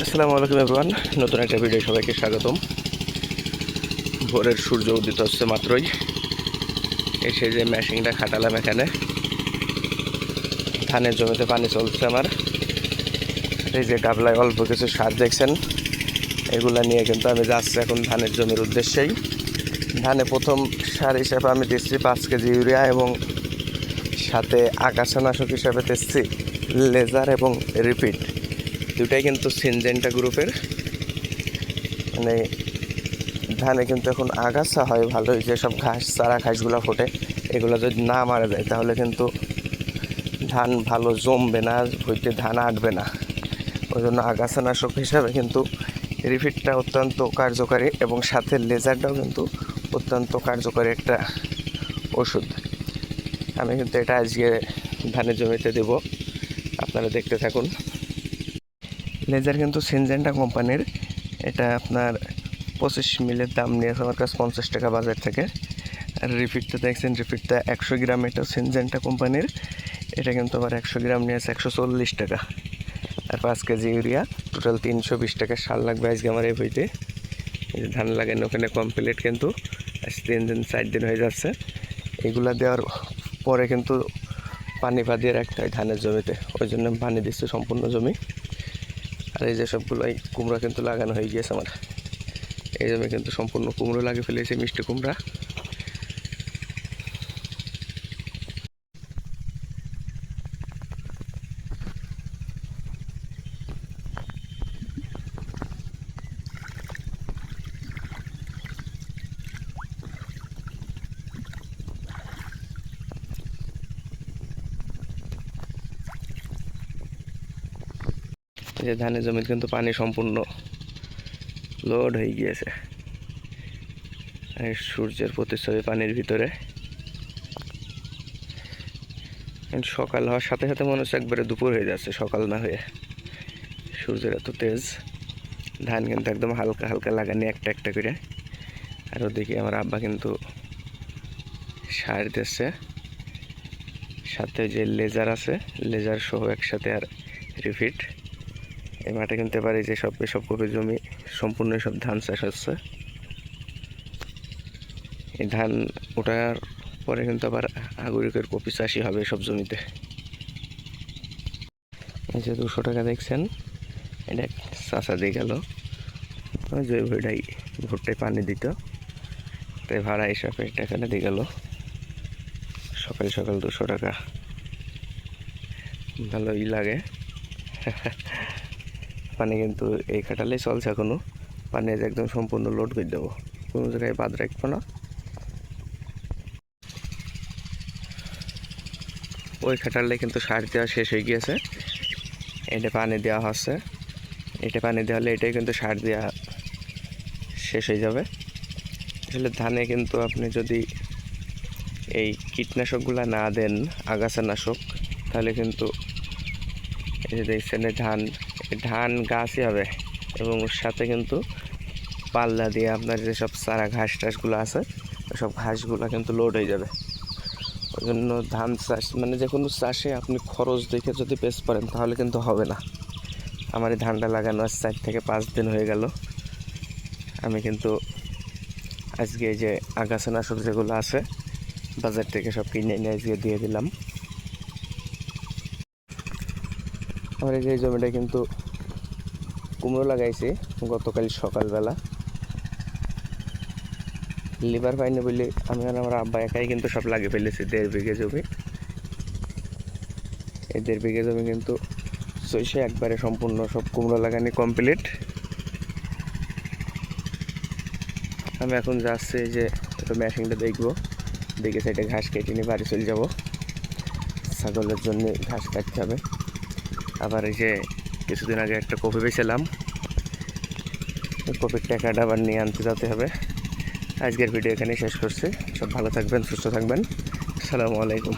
আসসালামু আলাইকুম এভরিওয়ান নতুন একটা ভিডিও সবাইকে স্বাগতম। ভোরের সূর্য উদিত হচ্ছে মাত্রই। এসে যে মেশিনটা খাটালাম এখানে। ধানের জমিতে পানি চলছে আমার। এই যে গাবলায় অল্প কিছু সার দেখছেন, এগুলা নিয়ে কিন্তু আমি যাচ্ছি এখন ধানের জমির উদ্দেশ্যেই। ধানে প্রথম সার হিসাবে আমি দিচ্ছি পাঁচ কেজি ইউরিয়া এবং সাথে আকাশনাশক হিসাবে দিচ্ছি লেজার এবং রিপিট দুটাই কিন্তু সিনজেন্টা গ্রুপের। মানে ধানে কিন্তু এখন আগাছা হয় ভালোই, যেসব ঘাস, চারা ঘাসগুলো ফোটে, এগুলো যদি না মারা যায়, তাহলে কিন্তু ধান ভালো জমবে না হইতে ধান আটবে না। ওই জন্য আগাছানাশক হিসাবে কিন্তু রিফিটটা অত্যন্ত কার্যকারী এবং সাথে লেজারটাও কিন্তু অত্যন্ত কার্যকারী একটা ওষুধ। আমি কিন্তু এটা আজকে ধানের জমিতে দেব। আপনারা দেখতে থাকুন। লেজার কিন্তু সিনজেন্টা কোম্পানির। এটা আপনার পঁচিশ মিলের দাম নিয়েছে আমার কাছে পঞ্চাশ টাকা বাজার থেকে। আর রিপিটটা দেখছেন রিপিটটা একশো গ্রাম, এটা সিনজেন্টা কোম্পানির। এটা কিন্তু আবার একশো গ্রাম নিয়েছে একশো চল্লিশ টাকা। আর পাঁচ কেজি ইউরিয়া টোটাল তিনশো বিশ টাকা সার লাগবে আজকে আমার এই বইতে। ধান লাগানো, ওখানে কমপ্লিট কিন্তু আজ তিন দিন, চার দিন হয়ে যাচ্ছে। এগুলা দেওয়ার পরে কিন্তু পানি পাদিয়ে রাখতে হয় ধানের জমিতে, ওই জন্য পানি দিচ্ছে সম্পূর্ণ জমি। আর এই যে সবগুলোই কুমড়া কিন্তু লাগানো হয়ে গিয়েছে আমার। এই জমি কিন্তু সম্পূর্ণ কুমড়ো লাগিয়ে ফেলেছে মিষ্টি কুমড়া। যে ধানের জমিতে কিন্তু পানি সম্পূর্ণ লোড হয়ে গিয়েছে। সূর্যের প্রতিচ্ছবি পানির ভিতরে। সকাল হওয়ার সাথে সাথে মনে হচ্ছে একবারে দুপুর হয়ে যাচ্ছে, সকাল না হয়ে। সূর্যের এত তেজ, ধান কিন্তু একদম হালকা হালকা লাগানি একটা একটা করে। আর ওদিকে আমার আব্বা কিন্তু সার দিচ্ছে। সাথে যে লেজার আছে লেজার সহ একসাথে আর রিফিট এই মাঠে কিনতে পারি যে সব এসব কপি জমি, সম্পূর্ণ সব ধান চাষ হচ্ছে। এই ধান ওঠার পরে কিন্তু আবার আগুরিকের কপি চাষই হবে সব জমিতে। এই যে দুশো টাকা দেখছেন, এটা চাষা দিয়ে গেল। জৈব ভুড়াই ভুট্টায় পানি দিত, তাই ভাড়া হিসাবে টাকাটা দিয়ে গেল। সকাল সকাল দুশো টাকা। ভালোই লাগে। পানি কিন্তু এই খাটালেই চলছে এখনও। পানি একদম সম্পূর্ণ লোড করে দেবো। কোনো জায়গায় বাদ রাখব না। ওই খাটালে কিন্তু সার দেওয়া শেষ হয়ে গিয়েছে। এটা পানি দেওয়া হচ্ছে। এটা পানি দেওয়া হলে এটাই কিন্তু সার দেওয়া শেষ হয়ে যাবে। আসলে ধানে কিন্তু আপনি যদি এই কীটনাশকগুলো না দেন, আগাছানাশক, তাহলে কিন্তু এই যে দেখছেন ধান ধান, গাছই হবে। এবং ওর সাথে কিন্তু পাল্লা দিয়ে আপনার যেসব চারা, ঘাস টাসগুলো আছে, সব ঘাসগুলো কিন্তু লোড হয়ে যাবে। ওই জন্য ধান চাষ মানে যে কোনো চাষে আপনি খরচ দেখে যদি পেস করেন তাহলে কিন্তু হবে না। আমার এই ধানটা লাগানো আজ চার থেকে পাঁচ দিন হয়ে গেল। আমি কিন্তু আজকে এই যে আগাছানাশক যেগুলো আছে, বাজার থেকে সব কিনে এনে আজকে দিয়ে দিলাম। আমার এই জমিটা কিন্তু কুমড়ো লাগাইছি গতকাল সকালবেলা। লিভার পাইনি বলে আমি আর আমার আব্বা একাই কিন্তু সব লাগিয়ে ফেলেছি, দেড় বিঘে জমি। এই দেড় বিঘে জমি কিন্তু সইসে একবারে সম্পূর্ণ সব কুমড়ো লাগানি কমপ্লিট আমি এখন যাচ্ছি যে একটু মেশিনটা দেখব, দেখে সাইডে ঘাস কেটে নিয়ে বাড়ি চলে যাব। ছাগলের জন্য ঘাস কাটতে হবে। আবার এই যে কিছুদিন আগে একটা কপি বেছিলাম কপির টাকাটা আবার নিয়ে আনতে যেতে হবে। আজকের ভিডিও এখানে শেষ করছি। সব ভালো থাকবেন, সুস্থ থাকবেন। আসসালামু আলাইকুম।